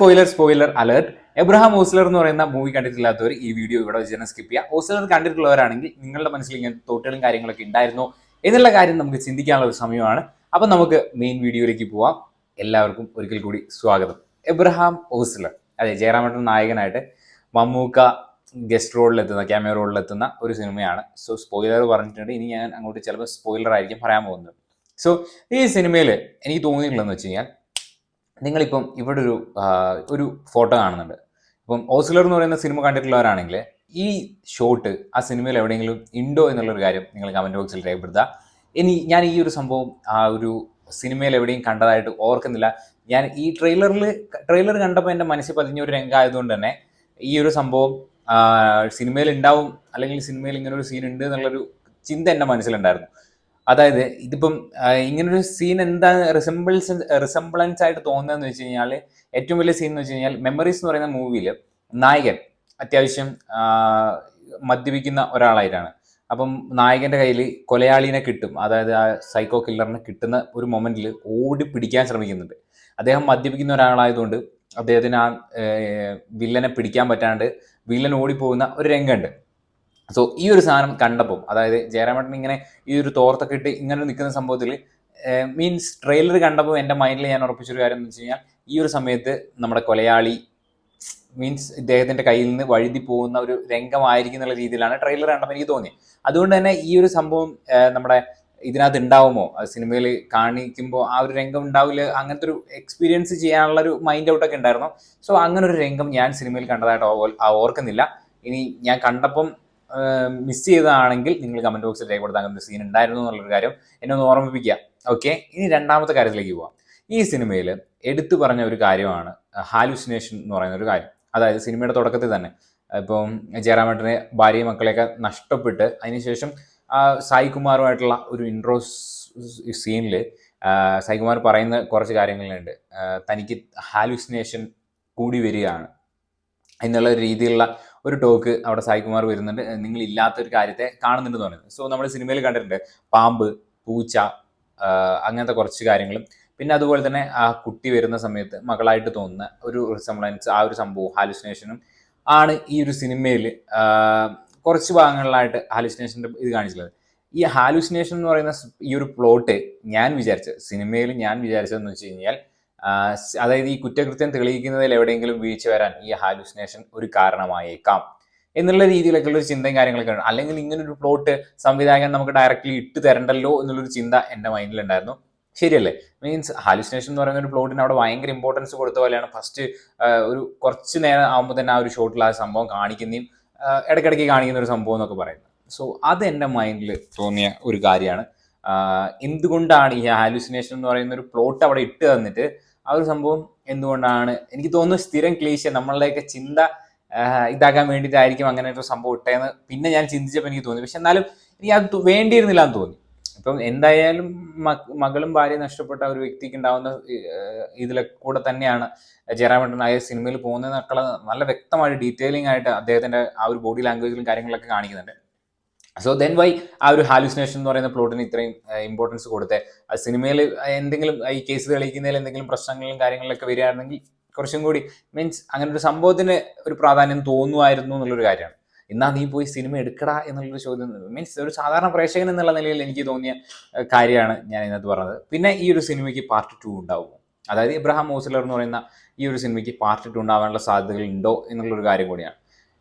Spoiler spoiler alert Abraham Ozler എന്ന് പറയുന്ന movie കണ്ടിട്ടില്ലാത്തവർ ഈ വീഡിയോ ഇവിടെ വെച്ച് തന്നെ സ്കിപ്പ് ചെയ്യുക ഓസ്ലർ കണ്ടിട്ടുള്ളവരാണെങ്കിൽ നിങ്ങളുടെ മനസ്സിൽ ഇങ്ങനെ തോട്ടുകളും കാര്യങ്ങളൊക്കെ ഉണ്ടായിരുന്നു എന്നുള്ള കാര്യം നമുക്ക് ചിന്തിക്കാനുള്ള ഒരു സമയമാണ്. അപ്പം നമുക്ക് മെയിൻ വീഡിയോയിലേക്ക് പോവാം. എല്ലാവർക്കും ഒരിക്കൽ കൂടി സ്വാഗതം. എബ്രഹാം ഓസ്ലർ അതെ ജയറാമേട്ടൻ നായകനായിട്ട് മമ്മൂക്ക ഗസ്റ്റ് റോളിലെത്തുന്ന റോഡിൽ റോളിലെത്തുന്ന ഒരു സിനിമയാണ്. സോ സ്പോയിലർ പറഞ്ഞിട്ടുണ്ട്. ഇനി ഞാൻ അങ്ങോട്ട് ചിലപ്പോൾ സ്പോയിലർ ആയിരിക്കും പറയാൻ പോകുന്നത്. സോ ഈ സിനിമയിൽ എനിക്ക് തോന്നിയിട്ടുള്ളതെന്ന് വെച്ച് കഴിഞ്ഞാൽ നിങ്ങളിപ്പം ഇവിടെ ഒരു ഒരു ഫോട്ടോ കാണുന്നുണ്ട്. ഇപ്പം ഓസ്ലർ എന്ന് പറയുന്ന സിനിമ കണ്ടിട്ടുള്ളവരാണെങ്കിൽ ഈ ഷോട്ട് ആ സിനിമയിൽ എവിടെയെങ്കിലും ഉണ്ടോ എന്നുള്ളൊരു കാര്യം നിങ്ങൾ കമന്റ് ബോക്സിൽ രേഖപ്പെടുത്തുക. ഇനി ഞാൻ ഈ ഒരു സംഭവം ആ ഒരു സിനിമയിൽ എവിടെയും കണ്ടതായിട്ട് ഓർക്കുന്നില്ല. ഞാൻ ഈ ട്രെയിലറിൽ ട്രെയിലർ കണ്ടപ്പോൾ എന്റെ മനസ്സിൽ പതിഞ്ഞ ഒരു രംഗമായതുകൊണ്ട് തന്നെ ഈ ഒരു സംഭവം സിനിമയിൽ ഉണ്ടാവും അല്ലെങ്കിൽ സിനിമയിൽ ഇങ്ങനെ ഒരു സീൻ ഉണ്ട് എന്നുള്ളൊരു ചിന്ത എന്റെ മനസ്സിലുണ്ടായിരുന്നു. അതായത് ഇതിപ്പം ഇങ്ങനൊരു സീൻ എന്താ റിസംബിൾസ് റിസംബിളൻസ് ആയിട്ട് തോന്നുന്നതെന്ന് വെച്ച് കഴിഞ്ഞാൽ ഏറ്റവും വലിയ സീൻ എന്ന് വെച്ച് കഴിഞ്ഞാൽ മെമ്മറീസ് എന്ന് പറയുന്ന മൂവിയിൽ നായകൻ അത്യാവശ്യം മദ്യപിക്കുന്ന ഒരാളായിട്ടാണ്. അപ്പം നായകന്റെ കയ്യിൽ കൊലയാളിനെ കിട്ടും. അതായത് ആ സൈക്കോ കില്ലറിനെ കിട്ടുന്ന ഒരു മൊമെന്റിൽ ഓടി പിടിക്കാൻ ശ്രമിക്കുന്നുണ്ട്. അദ്ദേഹം മദ്യപിക്കുന്ന ഒരാളായതുകൊണ്ട് അദ്ദേഹത്തിന് ആ വില്ലനെ പിടിക്കാൻ പറ്റാണ്ട് വില്ലൻ ഓടിപ്പോകുന്ന ഒരു രംഗമുണ്ട്. സോ ഈ ഒരു സാധനം കണ്ടപ്പോൾ അതായത് ജയരാമേട്ടൻ ഇങ്ങനെ ഈ ഒരു തോർത്തൊക്കെ ഇട്ട് ഇങ്ങനെ നിൽക്കുന്ന സംഭവത്തിൽ മീൻസ് ട്രെയിലർ കണ്ടപ്പോൾ എന്റെ മൈൻഡിൽ ഞാൻ ഉറപ്പിച്ചൊരു കാര്യം എന്ന് വെച്ച് കഴിഞ്ഞാൽ ഈ ഒരു സമയത്ത് നമ്മുടെ കൊലയാളി മീൻസ് ഇദ്ദേഹത്തിന്റെ കയ്യിൽ നിന്ന് വഴുതി പോകുന്ന ഒരു രംഗമായിരിക്കും എന്നുള്ള രീതിയിലാണ് ട്രെയിലർ കണ്ടപ്പോൾ എനിക്ക് തോന്നി അതുകൊണ്ട് തന്നെ ഈ ഒരു സംഭവം നമ്മുടെ ഇതിനകത്ത് ഉണ്ടാവുമോ? സിനിമയിൽ കാണിക്കുമ്പോൾ ആ ഒരു രംഗം ഉണ്ടാവില്ല അങ്ങനത്തെ ഒരു എക്സ്പീരിയൻസ് ചെയ്യാനുള്ള ഒരു മൈൻഡ് ഔട്ടൊക്കെ ഉണ്ടായിരുന്നു. സോ അങ്ങനെ ഒരു രംഗം ഞാൻ സിനിമയിൽ കണ്ടതായിട്ട് ഓർക്കുന്നില്ല. ഇനി ഞാൻ കണ്ടപ്പം മിസ് ചെയ്തതാണെങ്കിൽ നിങ്ങൾ കമന്റ് ബോക്സിൽ രേഖപ്പെടുത്താൻ അങ്ങനെ സീൻ ഉണ്ടായിരുന്നു എന്നുള്ളൊരു കാര്യം എന്നെ ഒന്ന് ഓർമ്മിപ്പിക്കുക. ഓക്കെ ഇനി രണ്ടാമത്തെ കാര്യത്തിലേക്ക് പോവാം. ഈ സിനിമയിൽ എടുത്തു പറഞ്ഞ ഒരു കാര്യമാണ് ഹാലുസിനേഷൻ എന്ന് പറയുന്ന ഒരു കാര്യം. അതായത് സിനിമയുടെ തുടക്കത്തിൽ തന്നെ ഇപ്പം ജയറാമേട്ടനെ ഭാര്യയും മക്കളെയൊക്കെ നഷ്ടപ്പെട്ട് അതിനുശേഷം സായികുമാറുമായിട്ടുള്ള സായി കുമാറുമായിട്ടുള്ള ഒരു ഇൻട്രോ സീനിൽ സായികുമാർ പറയുന്ന കുറച്ച് കാര്യങ്ങളുണ്ട്. തനിക്ക് ഹാലുസിനേഷൻ കൂടി വരികയാണ്. എന്നുള്ള രീതിയിലുള്ള ഒരു ടോക്ക് അവിടെ സായികുമാർ വരുന്നുണ്ട്. നിങ്ങൾ ഇല്ലാത്ത ഒരു കാര്യത്തെ കാണുന്നുണ്ടെന്ന് പറയുന്നത്. സോ നമ്മൾ സിനിമയിൽ കണ്ടിട്ടുണ്ട്. പാമ്പ് പൂച്ച അങ്ങനത്തെ കുറച്ച് കാര്യങ്ങളും. പിന്നെ അതുപോലെ തന്നെ ആ കുട്ടി വരുന്ന സമയത്ത് മകളായിട്ട് തോന്നുന്ന ഒരു റിസംബ്ലൻസ് ആ ഒരു സംഭവം ഹാലുസിനേഷനും ആണ് ഈ ഒരു സിനിമയിൽ കുറച്ച് ഭാഗങ്ങളിലായിട്ട് ഹാലുസിനേഷന്റെ ഇത് കാണിച്ചിട്ടുള്ളത്. ഈ ഹാലുസിനേഷൻ എന്ന് പറയുന്ന ഈ ഒരു പ്ലോട്ട് ഞാൻ വിചാരിച്ചത് സിനിമയിൽ ഞാൻ വിചാരിച്ചതെന്ന് വെച്ച് കഴിഞ്ഞാൽ അതായത് ഈ കുറ്റകൃത്യം തെളിയിക്കുന്നതിൽ എവിടെയെങ്കിലും വീഴ്ച വരാൻ ഈ ഹാലുസിനേഷൻ ഒരു കാരണമായേക്കാം എന്നുള്ള രീതിയിലൊക്കെയുള്ള ഒരു ചിന്തയും കാര്യങ്ങളൊക്കെ ഉണ്ട്. അല്ലെങ്കിൽ ഇങ്ങനൊരു പ്ലോട്ട് സംവിധായകൻ നമുക്ക് ഡയറക്റ്റ്ലി ഇട്ട് തരണ്ടല്ലോ എന്നുള്ളൊരു ചിന്ത എന്റെ മൈൻഡിലുണ്ടായിരുന്നു ശരിയല്ലേ? മീൻസ് ഹാലുസിനേഷൻ എന്ന് പറയുന്ന ഒരു പ്ലോട്ടിന് അവിടെ ഭയങ്കര ഇമ്പോർട്ടൻസ് കൊടുത്ത പോലെയാണ് ഫസ്റ്റ് ഒരു കുറച്ച് നേരം ആകുമ്പോൾ തന്നെ ആ ഒരു ഷോട്ടിൽ ആ സംഭവം കാണിക്കുന്നതും ഇടയ്ക്കിടയ്ക്ക് കാണിക്കുന്ന ഒരു സംഭവം എന്നൊക്കെ പറയുന്നത്. സോ അത് എന്റെ മൈൻഡിൽ തോന്നിയ ഒരു കാര്യമാണ്. എന്തുകൊണ്ടാണ് ഈ ഹാലുസിനേഷൻ എന്ന് പറയുന്ന ഒരു പ്ലോട്ട് അവിടെ ഇട്ട് തന്നിട്ട് ആ ഒരു സംഭവം എന്തുകൊണ്ടാണ്? എനിക്ക് തോന്നുന്നു സ്ഥിരം ക്ലീശ നമ്മളുടെയൊക്കെ ചിന്ത ഇതാക്കാൻ വേണ്ടിയിട്ടായിരിക്കും അങ്ങനെ ഒരു സംഭവം ഇട്ടേന്ന് പിന്നെ ഞാൻ ചിന്തിച്ചപ്പോൾ എനിക്ക് തോന്നി. പക്ഷെ എന്നാലും എനിക്ക് അത് വേണ്ടിയിരുന്നില്ല എന്ന് തോന്നി. ഇപ്പം എന്തായാലും മക- മകളും ഭാര്യയും നഷ്ടപ്പെട്ട ഒരു വ്യക്തിക്ക് ഉണ്ടാവുന്ന ഇതിലെ കൂടെ തന്നെയാണ് ജയറാമേട്ടൻ ആയ സിനിമയിൽ പോകുന്നതെന്നൊക്കെ നല്ല വ്യക്തമായിട്ട് ഡീറ്റെയിലിംഗ് ആയിട്ട് അദ്ദേഹത്തിന്റെ ആ ഒരു ബോഡി ലാംഗ്വേജിലും കാര്യങ്ങളൊക്കെ കാണിക്കുന്നുണ്ട്. സോ ദെൻ വൈ ആ ഒരു ഹാലുസിനേഷൻ എന്ന് പറയുന്ന പ്ലോട്ടിന് ഇത്രയും ഇമ്പോർട്ടൻസ് കൊടുത്തേ? സിനിമയിൽ എന്തെങ്കിലും ഈ കേസ് തെളിയിക്കുന്നതിൽ എന്തെങ്കിലും പ്രശ്നങ്ങളും കാര്യങ്ങളൊക്കെ വരികയാണെങ്കിൽ കുറച്ചും കൂടി മീൻസ് അങ്ങനെ ഒരു സംഭവത്തിന് ഒരു പ്രാധാന്യം തോന്നുമായിരുന്നു എന്നുള്ളൊരു കാര്യമാണ്. എന്നാ നീ പോയി സിനിമ എടുക്കടാ എന്നുള്ളൊരു ചോദ്യം മീൻസ് ഒരു സാധാരണ പ്രേക്ഷകൻ എന്നുള്ള നിലയിൽ എനിക്ക് തോന്നിയ കാര്യമാണ് ഞാൻ ഇതിനകത്ത് പറഞ്ഞത്. പിന്നെ ഈ ഒരു സിനിമയ്ക്ക് പാർട്ട് ടു ഉണ്ടാവും. അതായത് ഇബ്രഹാം മോസിലർ എന്ന് പറയുന്ന ഈ ഒരു സിനിമയ്ക്ക് പാർട്ട് ടു ഉണ്ടാവാനുള്ള സാധ്യതകൾ ഉണ്ടോ എന്നുള്ളൊരു കാര്യം കൂടിയാണ്.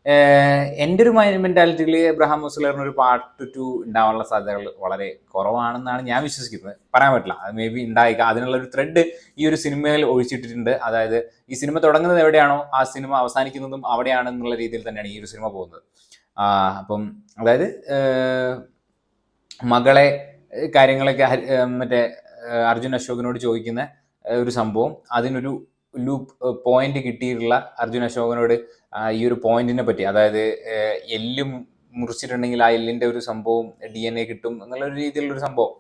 എന്റെ ഒരു മൈൻഡ് മെന്റാലിറ്റിയിൽ എബ്രഹാം മുസ്ലറിന് ഒരു പാർട്ട് ടു ഉണ്ടാവാനുള്ള സാധ്യതകൾ വളരെ കുറവാണെന്നാണ് ഞാൻ വിശ്വസിക്കുന്നത്. പറയാൻ പറ്റില്ല. അത് മേ ബി ഉണ്ടായേക്കാം. അതിനുള്ള ഒരു ത്രെഡ് ഈ ഒരു സിനിമയിൽ ഒഴിച്ചിട്ടിട്ടുണ്ട്. അതായത് ഈ സിനിമ തുടങ്ങുന്നത് എവിടെയാണോ ആ സിനിമ അവസാനിക്കുന്നതും അവിടെയാണെന്നുള്ള രീതിയിൽ തന്നെയാണ് ഈ ഒരു സിനിമ പോകുന്നത്. അപ്പം അതായത് മകളെ കാര്യങ്ങളൊക്കെ മറ്റേ അർജുൻ അശോകനോട് ചോദിക്കുന്ന ഒരു സംഭവം. അതിനൊരു ലൂപ്പ് പോയിന്റ് കിട്ടിയിട്ടുള്ള അർജുൻ അശോകനോട് ഈ ഒരു പോയിന്റിനെ പറ്റി അതായത് എല്ലും മുറിച്ചിട്ടുണ്ടെങ്കിൽ ആ എല്ലിന്റെ ഒരു സംഭവം ഡി എൻ എ കിട്ടും എന്നുള്ള ഒരു രീതിയിലുള്ള ഒരു സംഭവം.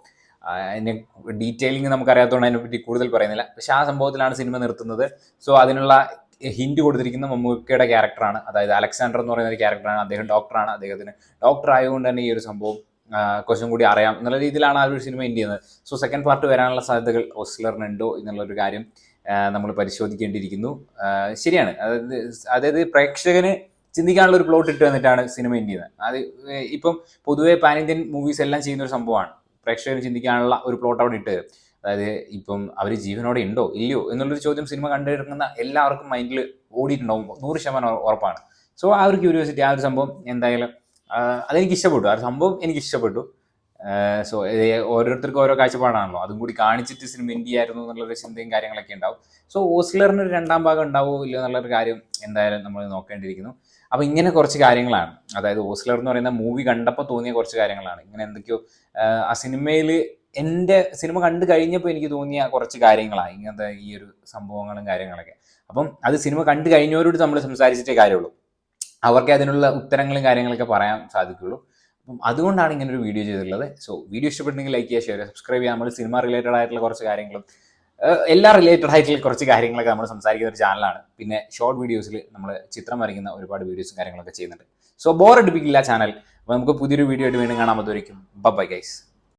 നമുക്ക് ഡീറ്റെയിലിംഗ് നമുക്കറിയാത്തതുകൊണ്ട് അതിനെപ്പറ്റി കൂടുതൽ പറയുന്നില്ല. പക്ഷെ ആ സംഭവത്തിലാണ് സിനിമ നിർത്തുന്നത്. സോ അതിനുള്ള ഹിന്റ് കൊടുത്തിരിക്കുന്ന മമ്മൂക്കയുടെ ക്യാരക്ടറാണ് അതായത് അലക്സാണ്ടർ എന്ന് പറയുന്ന ഒരു ക്യാരക്ടറാണ് അദ്ദേഹം ഡോക്ടറാണ് അദ്ദേഹത്തിന് ഡോക്ടർ ആയതുകൊണ്ട് തന്നെ ഈ ഒരു സംഭവം കുറച്ചും കൂടി അറിയാം. എന്നുള്ള രീതിയിലാണ് ആ ഒരു സിനിമ എൻഡ് ചെയ്യുന്നത്. സോ സെക്കൻഡ് പാർട്ട് വരാനുള്ള സാധ്യതകൾ ഓസ്ലറിനുണ്ടോ എന്നുള്ളൊരു കാര്യം. നമ്മൾ പരിശോധിക്കേണ്ടിയിരിക്കുന്നു. ശരിയാണ്. അതായത് അതായത് പ്രേക്ഷകന് ചിന്തിക്കാനുള്ള ഒരു പ്ലോട്ട് ഇട്ട് വന്നിട്ടാണ് സിനിമ എൻഡ് ചെയ്യുന്നത് അത് ഇപ്പം പൊതുവേ പാൻ ഇന്ത്യൻ മൂവീസ് എല്ലാം ചെയ്യുന്ന ഒരു സംഭവമാണ്. പ്രേക്ഷകന് ചിന്തിക്കാനുള്ള ഒരു പ്ലോട്ട് അവിടെ ഇട്ട്. അതായത് ഇപ്പം അവർ ജീവനോടെ ഉണ്ടോ? ഇല്ലയോ? എന്നുള്ളൊരു ചോദ്യം സിനിമ കണ്ടിരിക്കുന്ന എല്ലാവർക്കും മൈൻഡിൽ ഓടിയിട്ടുണ്ടാവും. നൂറ് ശതമാനം ഉറ- ഉറപ്പാണ്. സോ ആ ഒരു ക്യൂരിയോസിറ്റി ആ ഒരു സംഭവം എന്തായാലും അതെനിക്ക് ഇഷ്ടപ്പെട്ടു. ആ ഒരു സംഭവം എനിക്ക് ഇഷ്ടപ്പെട്ടു സോ ഓരോരുത്തർക്കും ഓരോ കാഴ്ചപ്പാടാണല്ലോ. അതും കൂടി കാണിച്ചിട്ട് സിനിമ എന്ത് ചെയ്യായിരുന്നു എന്നുള്ളൊരു ചിന്തയും കാര്യങ്ങളൊക്കെ ഉണ്ടാവും. സോ ഓസ്ലറിന് ഒരു രണ്ടാം ഭാഗം ഉണ്ടാവോ ഇല്ലയോ എന്നുള്ളൊരു കാര്യം എന്തായാലും നമ്മൾ നോക്കേണ്ടിയിരിക്കുന്നു. അപ്പോൾ ഇങ്ങനെ കുറച്ച് കാര്യങ്ങളാണ്. അതായത് ഓസ്ലർ എന്ന് പറയുന്ന മൂവി കണ്ടപ്പോൾ തോന്നിയ കുറച്ച് കാര്യങ്ങളാണ്. ഇങ്ങനെ എന്തൊക്കെയോ ആ സിനിമയിൽ എന്റെ സിനിമ കണ്ടു കഴിഞ്ഞപ്പോൾ എനിക്ക് തോന്നിയ കുറച്ച് കാര്യങ്ങളാണ്. ഇങ്ങനത്തെ ഈ ഒരു സംഭവങ്ങളും കാര്യങ്ങളൊക്കെ. അപ്പം അത് സിനിമ കണ്ടു കഴിഞ്ഞവരോട് നമ്മൾ സംസാരിച്ചിട്ടേ കാര്യമുള്ളൂ. അവർക്ക് അതിനുള്ള ഉത്തരങ്ങളും കാര്യങ്ങളൊക്കെ പറയാൻ സാധിക്കുള്ളൂ. അപ്പം അതുകൊണ്ടാണ് ഇങ്ങനെ ഒരു വീഡിയോ ചെയ്തിട്ടുള്ളത്. സോ വീഡിയോ ഇഷ്ടപ്പെട്ടെങ്കിൽ ലൈക്ക് ചെയ്യുക ഷെയർ ചെയ്യുക സബ്സ്ക്രൈബ് ചെയ്യുക. നമ്മൾ സിനിമ റിലേറ്റഡ് ആയിട്ടുള്ള കുറച്ച് കാര്യങ്ങളും എല്ലാ റിലേറ്റഡ് ആയിട്ടുള്ള കുറച്ച് കാര്യങ്ങളൊക്കെ നമ്മൾ സംസാരിക്കുന്ന ഒരു ചാനലാണ് പിന്നെ ഷോർട്ട് വീഡിയോസിൽ നമ്മൾ ചിത്രം വരയ്ക്കുന്ന ഒരുപാട് വീഡിയോസും കാര്യങ്ങളൊക്കെ ചെയ്യുന്നുണ്ട്. സോ ബോർ അടിപ്പിക്കില്ല ചാനൽ അപ്പോൾ നമുക്ക് പുതിയൊരു വീഡിയോ ആയിട്ട് വീണ്ടും കാണാൻ പറ്റുമായിരിക്കും ബൈ ഗൈസ്